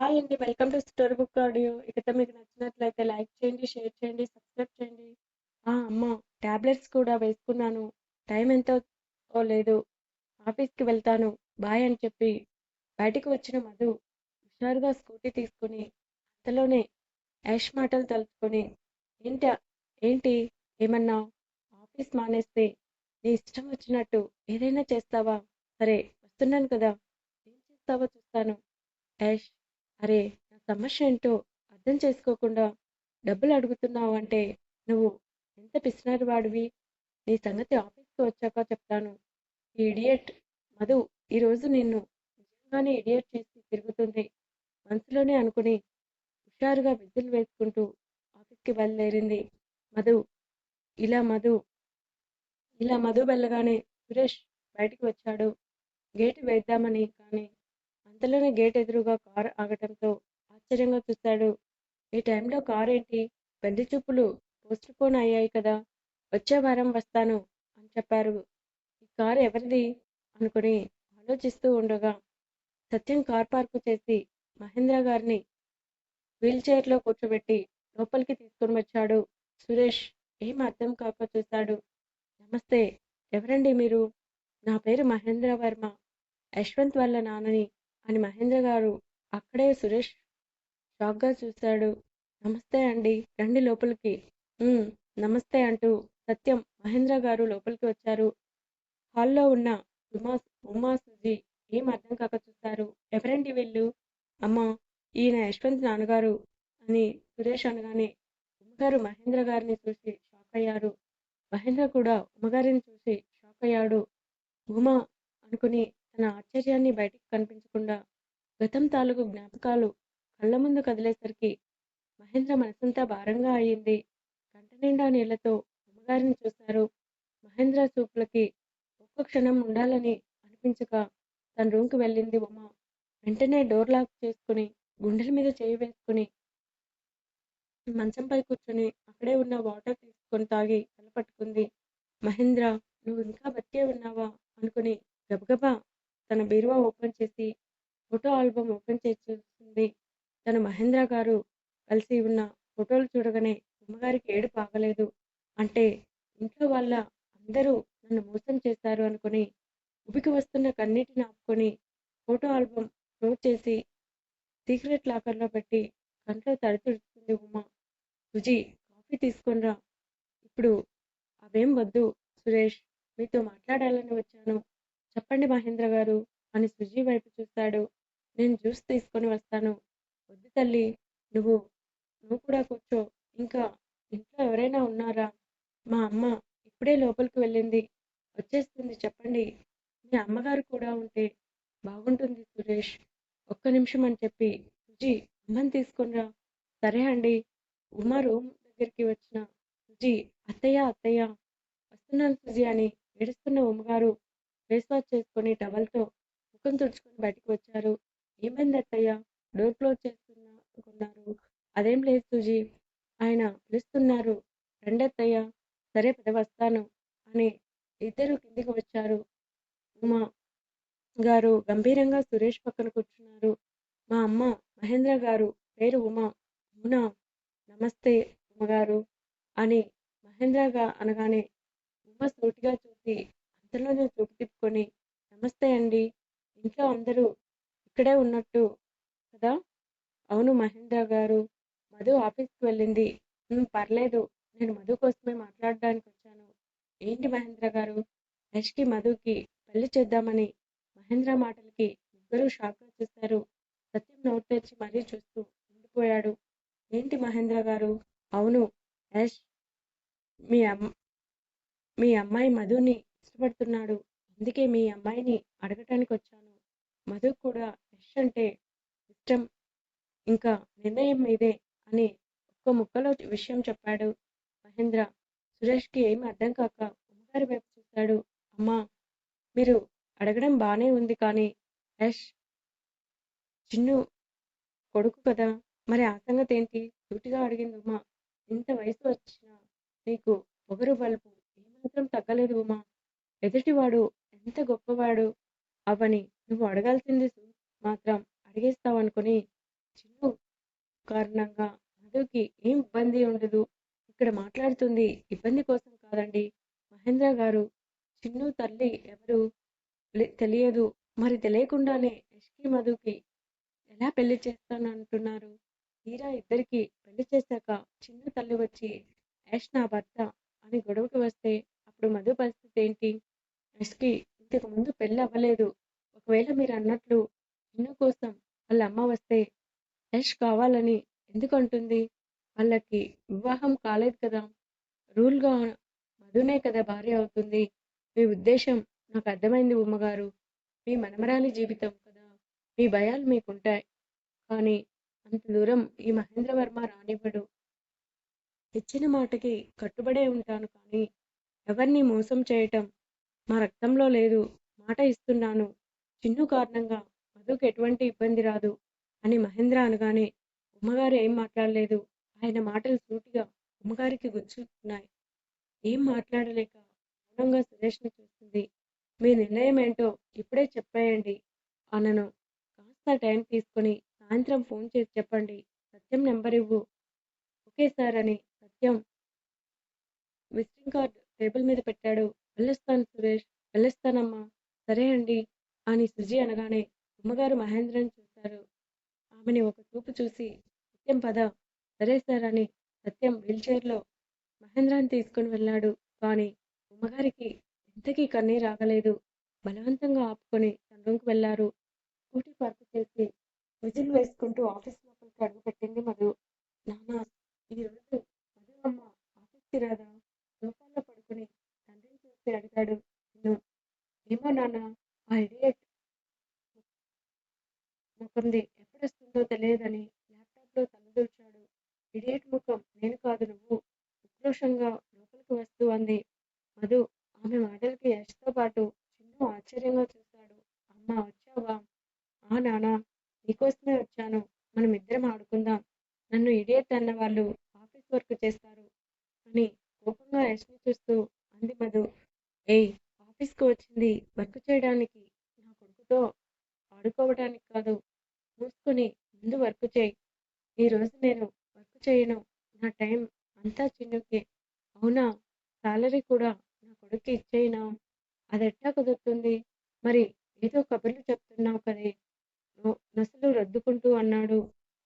Hi అండి. Welcome to story book audio. ఇకతో మీకు నచ్చినట్లయితే లైక్ చేయండి, షేర్ చేయండి, సబ్స్క్రైబ్ చేయండి. ఆ! అమ్మ టాబ్లెట్స్ కూడా వేసుకున్నాను. టైం ఎంతో లేదు. ఆఫీస్‌కి వెళ్తాను. బాయ్ అని చెప్పి బయటికి వచ్చిన మధు హుషారుగా స్కూటీ తీసుకొని అంతలోనే యాష్ మాటలు తలుచుకొని ఏంటి ఏంటి ఏమన్నా ఆఫీస్ మానేస్తే నీ ఇష్టం వచ్చినట్టు ఏదైనా చేస్తావా? సరే వస్తున్నాను కదా! ఏం చేస్తావో చూస్తాను. యాష్ అరే నా సమస్య ఏంటో అర్థం చేసుకోకుండా డబ్బులు అడుగుతున్నావు అంటే నువ్వు ఎంత పిసినారివాడివి నీ సంగతి ఆఫీస్కి వచ్చాక చెప్తాను. ఈ ఇడియట్ మధు ఈరోజు నిన్ను నిజంగానే ఇడియట్ చేసి తిరుగుతుంది. మనసులోనే అనుకుని హుషారుగా విద్యలు వేసుకుంటూ ఆఫీస్కి బయలుదేరింది మధు. ఇలా మధు ఇలా మధు వెళ్ళగానే సురేష్ బయటికి వచ్చాడు. గేటు వేద్దామని కానీ అంతలోనే గేట్ ఎదురుగా కారు ఆగటంతో ఆశ్చర్యంగా చూశాడు. ఈ టైంలో కారు ఏంటి పెళ్ళి చూపులు పోస్ట్ పోన్ అయ్యాయి కదా. వచ్చే వారం వస్తాను అని చెప్పారు. ఈ కారు ఎవరిది? అనుకుని ఆలోచిస్తూ ఉండగా సత్యం కార్ పార్కు చేసి మహేంద్ర గారిని వీల్ చైర్లో కూర్చోబెట్టి లోపలికి తీసుకొని వచ్చాడు. సురేష్ ఏం అర్థం కాక చూశాడు. నమస్తే ఎవరండి మీరు? నా పేరు మహేంద్ర వర్మ. యశ్వంత్ వాళ్ళ నాన్నని అని మహేంద్ర గారు అక్కడే సురేష్ షాక్గా చూశాడు. నమస్తే అండి రండి లోపలికి. "ఉమ్, నమస్తే అంటూ సత్యం మహేంద్ర గారు లోపలికి వచ్చారు. హాల్లో ఉన్న ఉమా ఉమా సుజీ ఏం అర్థం కాక చూశారు? ఎవరండి వీళ్ళు? అమ్మా ఈయన యశ్వంత్ నాన్నగారు అని సురేష్ అనగానే ఉమ్మగారు మహేంద్ర గారిని చూసి షాక్ అయ్యారు. మహేంద్ర కూడా ఉమ్మగారిని చూసి షాక్ అయ్యాడు. ఉమా అనుకుని తన ఆశ్చర్యాన్ని బయటికి కనిపించకుండా గతం తాలూకు జ్ఞాపకాలు కళ్ళ ముందు కదిలేసరికి మహేంద్ర మనసంతా భారంగా అయింది. కంట నిండా నీళ్ళతో అమ్మగారిని చూశారు. మహేంద్ర చూపులకి ఒక్క క్షణం ఉండాలని అనిపించక తన రూమ్కి వెళ్ళింది ఉమ. వెంటనే డోర్ లాక్ చేసుకుని గుండెల మీద చేయి వేసుకుని మంచంపై కూర్చొని అక్కడే ఉన్న వాటర్ తీసుకొని తాగి తలపట్టుకుంది మహేంద్ర నువ్వు ఇంకా బతికే ఉన్నావా అనుకుని గబగబా తన బీరువా ఓపెన్ చేసి ఫోటో ఆల్బమ్ ఓపెన్ చేసి చూస్తుంది తన మహేంద్ర గారు కలిసి ఉన్న ఫోటోలు చూడగానే అమ్మగారికి ఏడు పాగలేదు అంటే ఇంట్లో వాళ్ళ అందరూ నన్ను మోసం చేశారు అనుకుని ఉబికి వస్తున్న కన్నీటిని ఆపుకొని ఫోటో ఆల్బమ్ క్లోజ్ చేసి సీక్రెట్ లాకర్లో పెట్టి కంట్లో తడి ఉమ్మ రుచి కాఫీ తీసుకొనిరా ఇప్పుడు అవేం వద్దు సురేష్. మీతో మాట్లాడాలని వచ్చాను. చెప్పండి మహేంద్ర గారు అని సుజీ వైపు చూశాడు నేను జ్యూస్ తీసుకొని వస్తాను. వద్దు తల్లి నువ్వు నువ్వు కూడా కూర్చో. ఇంకా ఇంట్లో ఎవరైనా ఉన్నారా? మా అమ్మ ఇప్పుడే లోపలికి వెళ్ళింది. వచ్చేస్తుంది చెప్పండి. మీ అమ్మగారు కూడా ఉంటే బాగుంటుంది సురేష్. ఒక్క నిమిషం అని చెప్పి సుజీ అమ్మని తీసుకునిరా సరే అండి. ఉమా రూమ్ దగ్గరికి వచ్చిన సుజీ అత్తయ్య అత్తయ్య వస్తున్నాను సుజీ అని ఏడుస్తున్న ఉమ్మగారు ఫేస్ వాష్ చేసుకొని టవల్తో ముఖం తుడుచుకొని బయటికి వచ్చారు. ఏమైంది అత్తయ్య? డోర్ క్లోజ్ చేస్తున్నా అనుకున్నారు. అదేం లేదు సుజీ. ఆయన పిలుస్తున్నారు. రండి అత్తయ్య. సరే పద వస్తాను అని ఇద్దరు కిందికి వచ్చారు. ఉమా గారు గంభీరంగా సురేష్ పక్కన కూర్చున్నారు. మా అమ్మ మహేంద్ర గారు పేరు ఉమా. ఉమా నమస్తే ఉమగారు అని మహేంద్రగా అనగానే ఉమ సూటిగా చూసి అంతలోనే చూపు తిప్పుకొని నమస్తే అండి. ఇంట్లో అందరూ ఇక్కడే ఉన్నట్టు కదా? అవును మహేంద్ర గారు. మధు ఆఫీస్కి వెళ్ళింది. పర్లేదు. నేను మధు కోసమే మాట్లాడడానికి వచ్చాను. ఏంటి మహేంద్ర గారు? యష్కి మధుకి పెళ్ళి చేద్దామని. మహేంద్ర మాటలకి ఇద్దరూ షాక్గా చూశారు. సత్యం నోరు తెరిచి మరీ చూస్తూ ఉండిపోయాడు. ఏంటి మహేంద్ర గారు? అవును యష్ మీ అమ్ మీ అమ్మాయి మధుని కష్టపడుతున్నాడు. అందుకే మీ అమ్మాయిని అడగటానికి వచ్చాను మధు కూడా యష్ అంటే ఇష్టం ఇంకా నిర్ణయం మీదే అని ఒక్క ముక్కలో విషయం చెప్పాడు. మహేంద్ర సురేష్కి ఏమి అర్థం కాక అమ్మగారి వైపు చూశాడు. అమ్మా మీరు అడగడం బాగానే ఉంది కానీ యష్ చిన్ను కొడుకు కదా. మరి ఆ సంగతి ఏంటి? సూటిగా అడిగింది ఉమా ఇంత వయసు వచ్చినా నీకు పొగరు బలుపు ఏమాత్రం తగ్గలేదు ఉమా. ఎదుటివాడు ఎంత గొప్పవాడు అవని నువ్వు అడగాల్సింది మాత్రం అడిగేస్తావనుకుని చిన్ను కారణంగా మధుకి ఏం ఇబ్బంది ఉండదు. ఇక్కడ మాట్లాడుతుంది. ఇబ్బంది కోసం కాదండి. మహేంద్ర గారు చిన్ను తల్లి ఎవరు తెలియదు. మరి తెలియకుండానే యష్కి మధుకి ఎలా పెళ్ళి చేస్తాను అంటున్నారు తీరా ఇద్దరికి పెళ్ళి చేశాక చిన్ను తల్లి వచ్చి యష్ నా భర్త అని గొడవకి వస్తే అప్పుడు మధు పరిస్థితి ఏంటి? యష్కి ఇంతకు ముందు పెళ్ళి అవ్వలేదు ఒకవేళ మీరు అన్నట్లు చిన్ను కోసం వాళ్ళ అమ్మ వస్తే యష్ కావాలని ఎందుకు అంటుంది వాళ్ళకి వివాహం కాలేదు కదా. రూల్గా మధునే కదా భార్య అవుతుంది. మీ ఉద్దేశం నాకు అర్థమైంది ఉమ్మగారు మీ మనమరాలి జీవితం కదా. మీ భయాలు మీకుంటాయి. కానీ అంత దూరం ఈ మహేంద్రవర్మ రానివ్వడు. ఇచ్చిన మాటకి కట్టుబడే ఉంటాను కానీ ఎవరిని మోసం చేయటం మా రక్తంలో లేదు. మాట ఇస్తున్నాను. చిన్ను కారణంగా మధుకు ఎటువంటి ఇబ్బంది రాదు అని మహేంద్ర అనగానే ఉమ్మగారు ఏం మాట్లాడలేదు. ఆయన మాటలు సూటిగా ఉమ్మగారికి గుచ్చుతున్నాయి. ఏం మాట్లాడలేక మౌనంగా సురేష్ని చూస్తుంది. మీ నిర్ణయం ఏంటో ఇప్పుడే చెప్పేయండి అనను. కాస్త టైం తీసుకొని సాయంత్రం ఫోన్ చేసి చెప్పండి. సత్యం నెంబర్ ఇవ్వు. ఓకే సార్ అని సత్యం విజిటింగ్ కార్డ్ టేబుల్ మీద పెట్టాడు. వెళ్ళొస్తాను సురేష్ వెళ్ళొస్తానమ్మా. సరే అండి అని సుజి అనగానే అమ్మగారు మహేంద్రని చూశారు. ఆమెని ఒక చూపు చూసి సత్యం పద. సరే సార్ అని సత్యం వీల్చైర్లో మహేంద్రాన్ని తీసుకుని వెళ్ళాడు. కానీ అమ్మగారికి ఇంతకీ కన్నీరు రాగలేదు బలవంతంగా ఆపుకొని తన రూమ్కి వెళ్ళారు. స్కూటీ పార్క్ చేసి విజిల్ వేసుకుంటూ ఆఫీస్ లోపలికి అడుగు పెట్టింది మధు. నాన్న ఈరోజు మధు అమ్మ ఆఫీస్కి రాదా? తండ్రిని అడిగాడు. ఏమో నాన్న ఆ ఇడియట్ ముఖంది ఎప్పుడొస్తుందో తెలియదని ల్యాప్టాప్లో తలదూర్చాడు ఇడియట్ ముఖం? నేను కాదు నువ్వు. ఉక్రోషంగా లోపలికి వస్తూ అంది. మధు ఆమె మాటలకి యష్తో పాటు చిన్ను ఆశ్చర్యంగా చూశాడు. అమ్మ వచ్చావా? ఆ నానా నీకోసమే వచ్చాను. మనం ఇద్దరం ఆడుకుందాం. నన్ను ఇడియట్ అన్న వాళ్ళు ఆఫీస్ వర్క్ చేస్తారు అని కోపంగా యష్ని చూస్తూ అంది మధు. ఏయ్ ఆఫీస్కి వచ్చింది వర్క్ చేయడానికి. నా కొడుకుతో ఆడుకోవడానికి కాదు మూసుకొని ముందు వర్క్ చేయి. ఈ రోజు నేను వర్క్ చేయను. నా టైం అంతా చిన్నుకే. అవునా? సాలరీ కూడా నా కొడుకు ఇచ్చేయినా. అది ఎట్టా కుదురుతుంది? మరి ఏదో కబుర్లు చెప్తుంది కదే నొ- నొసలు రద్దుకుంటూ అన్నాడు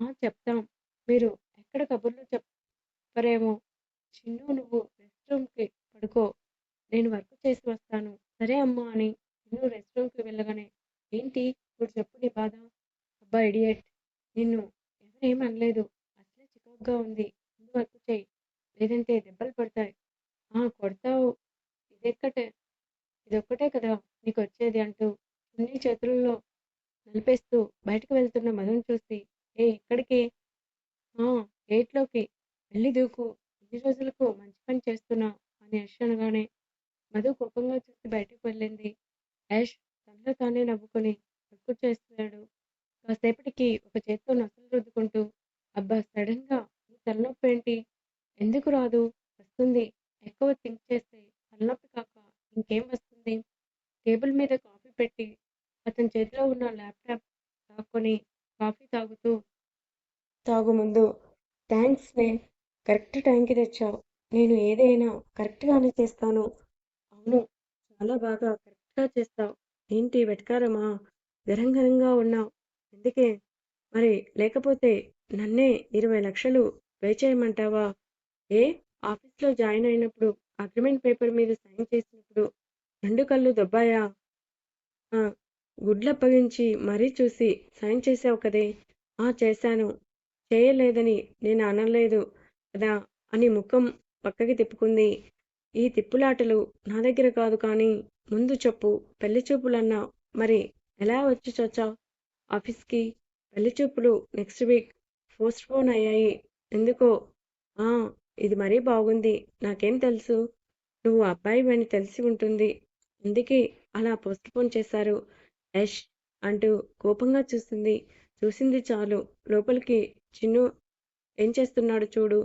ఆ చెప్తాం మీరు ఎక్కడ కబుర్లు చెప్పరేమో చిన్ను నువ్వు రెస్ట్ రూమ్కి పడుకో నేను వర్క్ చేసి వస్తాను సరే అమ్మా అని చిన్ను రెస్ట్ రూమ్కి వెళ్ళగానే ఏంటి ఇప్పుడు చెప్పు నీ బాధ అబ్బా ఇడియట్ నిన్ను ఎవరేం అనలేదు అసలే ఉంది. ముందు వర్క్ లేదంటే దెబ్బలు పడతాయి ఆ కొడతావు. ఇదెక్కటే. ఇదొక్కటే కదా నీకు వచ్చేది అంటూ చిన్ని చేతుల్లో నలిపేస్తూ బయటకు వెళ్తున్న మధుని చూసి ఏ ఇక్కడికి? ఆ గేట్లోకి. వెళ్ళి దూకు. ఇన్ని రోజులకు మంచి పని చేస్తున్నా అని యష్ అనగానే మధు కోపంగా చూసి బయటకు వెళ్ళింది. యష్ తనలో తానే నవ్వుకొని వర్క్ చేస్తున్నాడు. కాసేపటికి ఒక చేత్తో నొసలు రుద్దుకుంటూ అబ్బా సడన్గా తలనొప్పి ఏంటి? ఎందుకు రాదు? వస్తుంది. ఎక్కువ థింక్ చేస్తే తలనొప్పి కాక ఇంకేం వస్తుంది? టేబుల్ మీద కాఫీ పెట్టి అతని చేతిలో ఉన్న ల్యాప్టాప్ లాక్కొని కాఫీ తాగుతూ తాగు ముందు థ్యాంక్స్ నే కరెక్ట్ టైంకి తెచ్చావు. నేను ఏదైనా కరెక్ట్గానే చేస్తాను. అవును చాలా బాగా కరెక్ట్గా చేస్తావు. ఏంటి వెటకారమా? గరంగరంగా ఉన్నావు. అందుకే మరి లేకపోతే నన్నే ఇరవై లక్షలు పే చేయమంటావా ఏ? ఆఫీస్లో జాయిన్ అయినప్పుడు అగ్రిమెంట్ పేపర్ మీద సైన్ చేసినప్పుడు రెండు కళ్ళు దొబ్బాయా? ఆ, గుడ్లప్పగించి మరీ చూసి సైన్ చేసావు కదే? ఆ చేశాను. చేయలేదని నేను అనలేదు కదా? అని ముఖం పక్కకి తిప్పుకుంది. ఈ తిప్పులాటలు నా దగ్గర కాదు కానీ ముందు చెప్పు. పెళ్ళి చూపులన్నా మరి ఎలా వచ్చి చచ్చావు ఆఫీస్కి పెళ్ళి చూపులు నెక్స్ట్ వీక్ పోస్ట్ పోన్ అయ్యాయి. ఎందుకో? ఆ ఇది మరీ బాగుంది. నాకేం తెలుసు? నువ్వు అబ్బాయి అని తెలిసి ఉంటుంది. అందుకే అలా పోస్ట్పోన్ చేశారు. యష్ అంటూ కోపంగా చూసింది. చూసింది చాలు. లోపలికి చిన్ను ఏం చేస్తున్నాడు చూడు.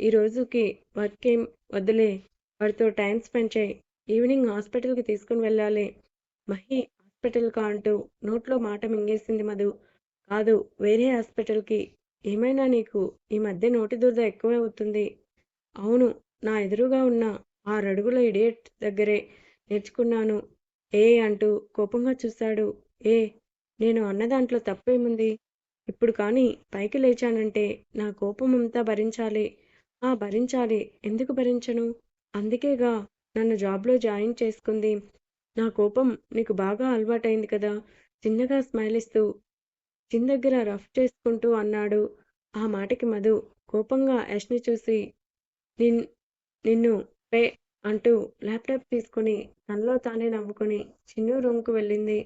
ఈ రోజుకి వర్క్ ఏం వద్దులే. వాడితో టైం స్పెండ్ చేయి. ఈవినింగ్ హాస్పిటల్కి తీసుకుని వెళ్ళాలి. మహి హాస్పిటల్కా అంటూ నోట్లో మాట మింగేసింది మధు. కాదు వేరే హాస్పిటల్కి ఏమైనా నీకు ఈ మధ్య నోటి దురద ఎక్కువ అవుతుంది. అవును నా ఎదురుగా ఉన్న ఆరడుగుల ఇడియట్ దగ్గరే నేర్చుకున్నాను. ఏ అంటూ కోపంగా చూశాడు ఏ నేను అన్న దాంట్లో తప్పేముంది? ఇప్పుడు కానీ పైకి లేచానంటే నా కోపం అంతా భరించాలి. ఆ భరించాలి. ఎందుకు భరించను? అందుకేగా నన్ను జాబ్లో జాయిన్ చేసుకుంది. నా కోపం నీకు బాగా అలవాటైంది కదా. చిన్నగా స్మైల్ ఇస్తూ చిన్ దగ్గర రఫ్ చేసుకుంటూ అన్నాడు. ఆ మాటకి మధు కోపంగా యష్ని చూసి నిన్ నిన్ను పే అంటూ ల్యాప్టాప్ తీసుకుని తనలో తానే నవ్వుకొని చిన్ను రూమ్కు వెళ్ళింది.